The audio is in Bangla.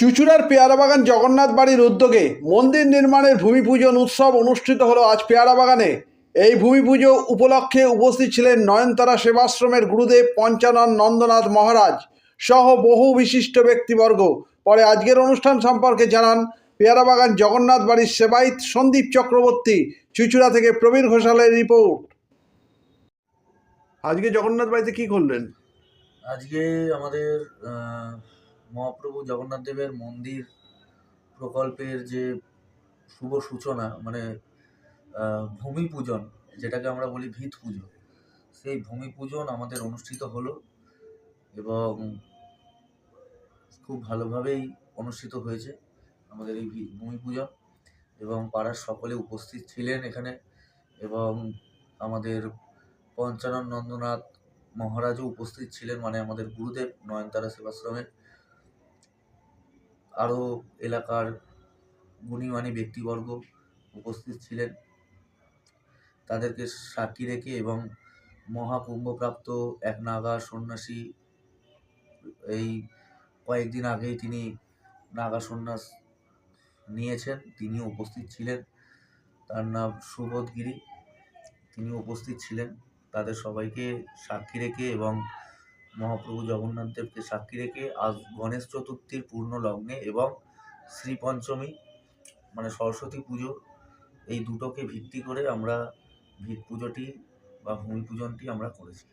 চুচুড়ার পেয়ারা বাগান জগন্নাথ বাড়ির উদ্যোগে মন্দির নির্মাণের ভূমি পূজন উৎসব অনুষ্ঠিত হলো আজ পেয়ারা বাগানে এই ভূমি পুজো উপলক্ষে উপস্থিত ছিলেন নয়নতারা সেবাশ্রমের গুরুদেব পঞ্চানন নন্দনাথ মহারাজ সহ বহু বিশিষ্ট ব্যক্তিবর্গ। পরে আজকের অনুষ্ঠান সম্পর্কে জানান পেয়ারা বাগান জগন্নাথ বাড়ির সেবায়িত সন্দীপ চক্রবর্তী চুচুড়া থেকে প্রবীর ঘোষালের রিপোর্ট। আজকে জগন্নাথ বাড়িতে কি করলেন? আজকে আমাদের মহাপ্রভু জগন্নাথ দেবের মন্দির প্রকল্পের যে শুভ সূচনা মানে ভূমি পূজন, যেটাকে আমরা বলি ভিত পুজো, সেই ভূমি পূজন আমাদের অনুষ্ঠিত হলো এবং খুব ভালোভাবেই অনুষ্ঠিত হয়েছে আমাদের এই ভূমি পূজন এবং পাড়ার সকলে উপস্থিত ছিলেন এখানে এবং আমাদের পঞ্চানন নন্দনাথ মহারাজও উপস্থিত ছিলেন মানে আমাদের গুরুদেব নয়নতারা সেবাশ্রমের আরও এলাকার গুণীমানী ব্যক্তিবর্গ উপস্থিত ছিলেন। তাদেরকে সাক্ষী রেখে এবং মহাকুম্ভপ্রাপ্ত এক নাগা সন্ন্যাসী, এই কয়েকদিন আগেই তিনি নাগা সন্ন্যাস নিয়েছেন। তিনিও উপস্থিত ছিলেন। তার নাম সুবোধ গিরি তিনি উপস্থিত ছিলেন। তাদের সবাইকে সাক্ষী রেখে এবং মহাপ্রভু জগন্নাথ দেবকে সাক্ষী রেখে আজ গণেশ চতুর্থীর পূর্ণ লগ্নে এবং শ্রী পঞ্চমী মানে সরস্বতী পুজো, এই দুটোকে ভিত্তি করে আমরা ভিত পুজোটি বা ভূমি পূজনটি আমরা করেছি।